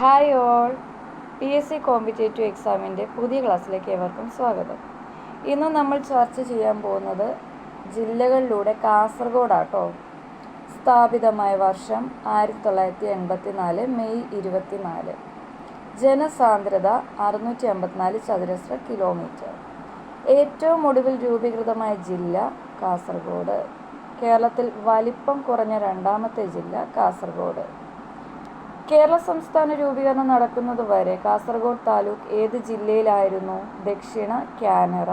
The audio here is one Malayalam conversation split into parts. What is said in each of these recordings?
Hi all P S C competitive എക്സാമിന്റെ പുതിയ ക്ലാസ്സിലേക്ക് ഏവർക്കും സ്വാഗതം. ഇന്ന് നമ്മൾ ചർച്ച ചെയ്യാൻ പോകുന്നത് ജില്ലകളിലൂടെ കാസർഗോഡാട്ടോ. സ്ഥാപിതമായ വർഷം ആയിരത്തി തൊള്ളായിരത്തി എൺപത്തി നാല് മെയ് ഇരുപത്തി നാല് ജനസാന്ദ്രത അറുന്നൂറ്റി അമ്പത്തിനാല് ചതുരശ്ര കിലോമീറ്റർ. ഏറ്റവും ഒടുവിൽ രൂപീകൃതമായ ജില്ല കാസർഗോഡ്. കേരളത്തിൽ വലിപ്പം കുറഞ്ഞ രണ്ടാമത്തെ ജില്ല കാസർഗോഡ്. കേരള സംസ്ഥാന രൂപീകരണം നടക്കുന്നത് വരെ കാസർഗോഡ് താലൂക്ക് ഏത് ജില്ലയിലായിരുന്നു? ദക്ഷിണ കാനറ.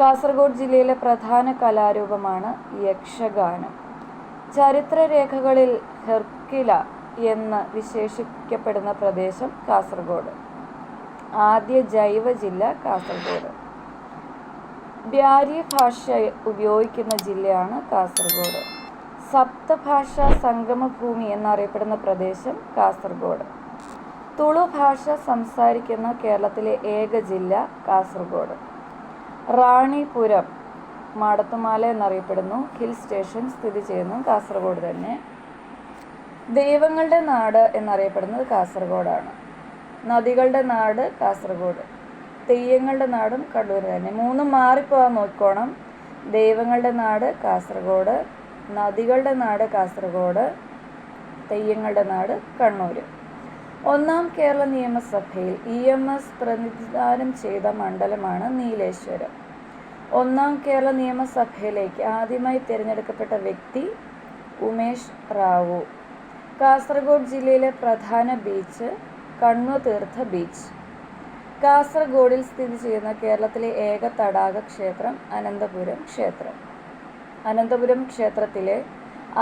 കാസർഗോഡ് ജില്ലയിലെ പ്രധാന കലാരൂപമാണ് യക്ഷഗാനം. ചരിത്രരേഖകളിൽ ഹെർക്കില എന്ന് വിശേഷിക്കപ്പെടുന്ന പ്രദേശം കാസർഗോഡ്. ആദ്യ ജൈവ ജില്ല കാസർഗോഡ്. ബ്യാരി ഭാഷ ഉപയോഗിക്കുന്ന ജില്ലയാണ് കാസർഗോഡ്. സപ്തഭാഷാ സംഗമഭൂമി എന്നറിയപ്പെടുന്ന പ്രദേശം കാസർഗോഡ്. തുളു ഭാഷ സംസാരിക്കുന്ന കേരളത്തിലെ ഏക ജില്ല കാസർഗോഡ്. റാണിപുരം മാടത്തുമാല എന്നറിയപ്പെടുന്നു. ഹിൽ സ്റ്റേഷൻ സ്ഥിതി ചെയ്യുന്നു കാസർഗോഡ് തന്നെ. ദൈവങ്ങളുടെ നാട് എന്നറിയപ്പെടുന്നത് കാസർഗോഡാണ്. നദികളുടെ നാട് കാസർഗോഡ്. തെയ്യങ്ങളുടെ നാടും കണ്ണൂർ തന്നെ. മൂന്നും മാറിപ്പോകാൻ നോക്കണം ദൈവങ്ങളുടെ നാട് കാസർഗോഡ്. നദികളുടെ നാട് കാസർഗോഡ് തെയ്യങ്ങളുടെ നാട് കണ്ണൂർ ഒന്നാം കേരള നിയമസഭയിൽ ഇ എം എസ് പ്രതിനിധാനം ചെയ്ത മണ്ഡലമാണ് നീലേശ്വരം. ഒന്നാം കേരള നിയമസഭയിലേക്ക് ആദ്യമായി തിരഞ്ഞെടുക്കപ്പെട്ട വ്യക്തി ഉമേഷ് റാവു. കാസർഗോഡ് ജില്ലയിലെ പ്രധാന ബീച്ച് കണ്ണു തീർത്ഥ ബീച്ച്. കാസർഗോഡിൽ സ്ഥിതി ചെയ്യുന്ന കേരളത്തിലെ ഏക തടാക ക്ഷേത്രം അനന്തപുരം ക്ഷേത്രം. അനന്തപുരം ക്ഷേത്രത്തിലെ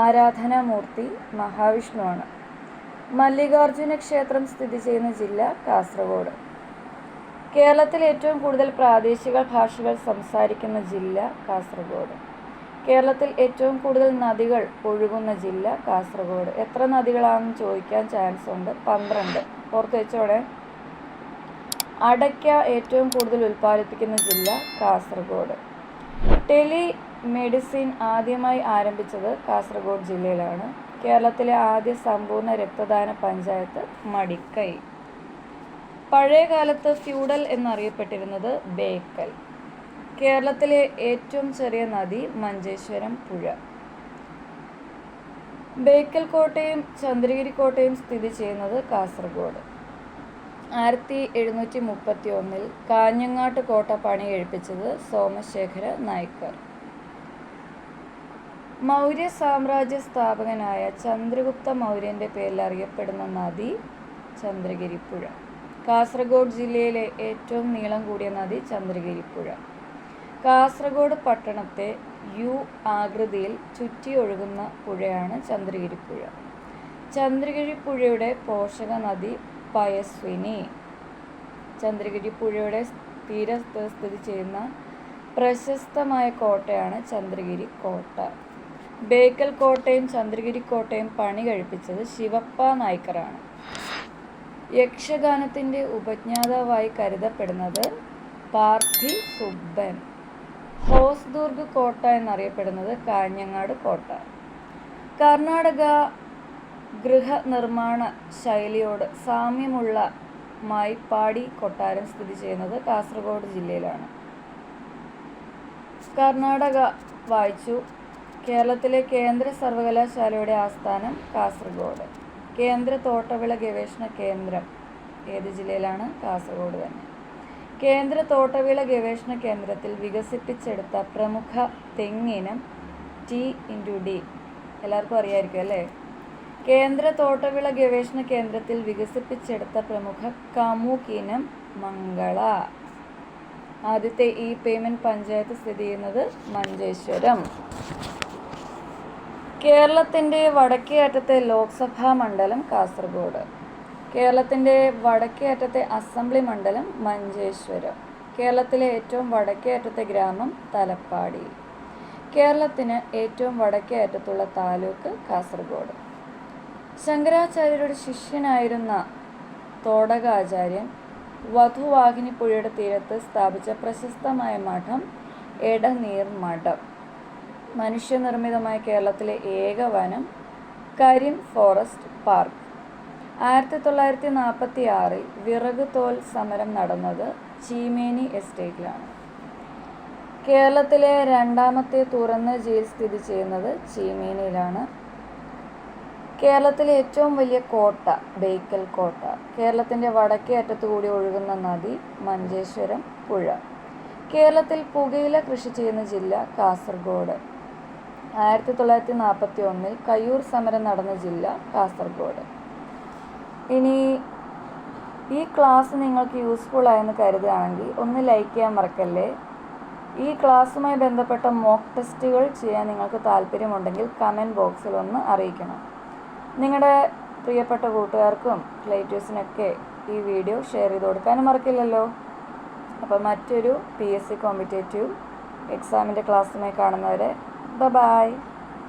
ആരാധനാമൂർത്തി മഹാവിഷ്ണുവാണ്. മല്ലികാർജുന ക്ഷേത്രം സ്ഥിതി ചെയ്യുന്ന ജില്ല കാസർഗോഡ്. കേരളത്തിൽ ഏറ്റവും കൂടുതൽ പ്രാദേശിക ഭാഷകൾ സംസാരിക്കുന്ന ജില്ല കാസർഗോഡ്. കേരളത്തിൽ ഏറ്റവും കൂടുതൽ നദികൾ ഒഴുകുന്ന ജില്ല കാസർഗോഡ്. എത്ര നദികളാണെന്ന് ചോദിക്കാൻ ചാൻസ് ഉണ്ട്? പന്ത്രണ്ട്. ഓർത്ത് വെച്ചോടെ അടയ്ക്ക ഏറ്റവും കൂടുതൽ ഉൽപ്പാദിപ്പിക്കുന്ന ജില്ല കാസർഗോഡ്. ടെലി മെഡിസിൻ ആദ്യമായി ആരംഭിച്ചത് കാസർഗോഡ് ജില്ലയിലാണ്. കേരളത്തിലെ ആദ്യ സമ്പൂർണ രക്തദാന പഞ്ചായത്ത് മടിക്കൈ. പഴയ കാലത്ത് ഫ്യൂഡൽ എന്നറിയപ്പെട്ടിരുന്നത് ബേക്കൽ. കേരളത്തിലെ ഏറ്റവും ചെറിയ നദി മഞ്ചേശ്വരം പുഴ. ബേക്കൽ കോട്ടയും ചന്ദ്രഗിരി കോട്ടയും സ്ഥിതി ചെയ്യുന്നത് കാസർഗോഡ്. ആയിരത്തി എഴുന്നൂറ്റി മുപ്പത്തി ഒന്നിൽ കാഞ്ഞങ്ങാട്ട് കോട്ട പണി കഴിപ്പിച്ചത് സോമശേഖര നായ്ക്കർ. മൗര്യ സാമ്രാജ്യ സ്ഥാപകനായ ചന്ദ്രഗുപ്ത മൗര്യന്റെ പേരിൽ അറിയപ്പെടുന്ന നദി ചന്ദ്രഗിരിപ്പുഴ. കാസർഗോഡ് ജില്ലയിലെ ഏറ്റവും നീളം കൂടിയ നദി ചന്ദ്രഗിരിപ്പുഴ. കാസർഗോഡ് പട്ടണത്തെ യു ആകൃതിയിൽ ചുറ്റി ഒഴുകുന്ന പുഴയാണ് ചന്ദ്രഗിരിപ്പുഴ. ചന്ദ്രഗിരിപ്പുഴയുടെ പോഷക നദി പയസ്വിനി. ചന്ദ്രഗിരി പുഴയുടെ തീരത്ത് സ്ഥിതി ചെയ്യുന്ന പ്രശസ്തമായ കോട്ടയാണ് ചന്ദ്രഗിരി കോട്ട. ബേക്കൽ കോട്ടയും ചന്ദ്രഗിരി കോട്ടയും പണി കഴിപ്പിച്ചത് ശിവപ്പ നായ്ക്കറാണ്. യക്ഷഗാനത്തിന്റെ ഉപജ്ഞാതാവായി കരുതപ്പെടുന്നത് പാർത്ഥി സുബ്ബൻ. ഹോസ്ദുർഗ് കോട്ട എന്നറിയപ്പെടുന്നത് കാഞ്ഞങ്ങാട് കോട്ട. കർണാടക ഗൃഹനിർമ്മാണ ശൈലിയോട് സാമ്യമുള്ള മായ്പാടി കൊട്ടാരം സ്ഥിതി ചെയ്യുന്നത് കാസർഗോഡ് ജില്ലയിലാണ്. കർണാടക വായിച്ചു. കേരളത്തിലെ കേന്ദ്ര സർവകലാശാലയുടെ ആസ്ഥാനം കാസർഗോഡ്. കേന്ദ്ര തോട്ടവിള ഗവേഷണ കേന്ദ്രം ഏത് ജില്ലയിലാണ്? കാസർഗോഡ് തന്നെ. കേന്ദ്ര തോട്ടവിള ഗവേഷണ കേന്ദ്രത്തിൽ വികസിപ്പിച്ചെടുത്ത പ്രമുഖ തെങ്ങിനം ടി ഇന്റു ഡി. എല്ലാവർക്കും അറിയായിരിക്കും അല്ലേ? കേന്ദ്ര തോട്ടവിള ഗവേഷണ കേന്ദ്രത്തിൽ വികസിപ്പിച്ചെടുത്ത പ്രമുഖ കമുകിനം മംഗള. ആദ്യത്തെ ഇ പേയ്മെന്റ് പഞ്ചായത്ത് സ്ഥിതി ചെയ്യുന്നത് മഞ്ചേശ്വരം. കേരളത്തിന്റെ വടക്കേ അറ്റത്തെ ലോക്സഭാ മണ്ഡലം കാസർഗോഡ്. കേരളത്തിന്റെ വടക്കേ അറ്റത്തെ അസംബ്ലി മണ്ഡലം മഞ്ചേശ്വരം. കേരളത്തിലെ ഏറ്റവും വടക്കേ അറ്റത്തെ ഗ്രാമം തലപ്പാടി. കേരളത്തിന് ഏറ്റവും വടക്കേ അറ്റത്തുള്ള താലൂക്ക് കാസർഗോഡ്. ശങ്കരാചാര്യരുടെ ശിഷ്യനായിരുന്ന തോടകാചാര്യൻ വധുവാഹിനി പുഴയുടെ തീരത്ത് സ്ഥാപിച്ച പ്രശസ്തമായ മഠം എടനീർ മഠം. മനുഷ്യനിർമ്മിതമായ കേരളത്തിലെ ഏക വനം കരിം ഫോറസ്റ്റ് പാർക്ക്. ആയിരത്തി തൊള്ളായിരത്തി നാൽപ്പത്തി ആറിൽ വിറക് തോൽ സമരം നടന്നത് ചീമേനി എസ്റ്റേറ്റിലാണ്. കേരളത്തിലെ രണ്ടാമത്തെ തുറന്ന ജയിൽ സ്ഥിതി ചെയ്യുന്നത് ചീമേനിയിലാണ്. കേരളത്തിലെ ഏറ്റവും വലിയ കോട്ട ബേക്കൽ കോട്ട കേരളത്തിന്റെ വടക്കേ അറ്റത്തുകൂടി ഒഴുകുന്ന നദി മഞ്ചേശ്വരം പുഴ. കേരളത്തിൽ പുകയില കൃഷി ചെയ്യുന്ന ജില്ല കാസർഗോഡ്. ആയിരത്തി തൊള്ളായിരത്തി നാൽപ്പത്തി ഒന്നിൽ കയ്യൂർ സമരം നടന്ന ജില്ല കാസർഗോഡ്. ഇനി ഈ ക്ലാസ് നിങ്ങൾക്ക് യൂസ്ഫുൾ ആയെന്ന് കരുതുകയാണെങ്കിൽ ഒന്ന് ലൈക്ക് ചെയ്യാൻ മറക്കല്ലേ? ഈ ക്ലാസ്സുമായി ബന്ധപ്പെട്ട മോക്ക് ടെസ്റ്റുകൾ ചെയ്യാൻ നിങ്ങൾക്ക് താല്പര്യമുണ്ടെങ്കിൽ കമന്റ് ബോക്സിൽ ഒന്ന് അറിയിക്കണം. നിങ്ങളുടെ പ്രിയപ്പെട്ട കൂട്ടുകാർക്കും റിലേറ്റീവ്സിനൊക്കെ ഈ വീഡിയോ ഷെയർ ചെയ്ത് കൊടുക്കാനും മറക്കില്ലല്ലോ? അപ്പോൾ മറ്റൊരു പി എസ് സി കോമ്പറ്റേറ്റീവ് എക്സാമിന്റെ ക്ലാസ്സുമായി കാണുന്നവരെ Bye-bye.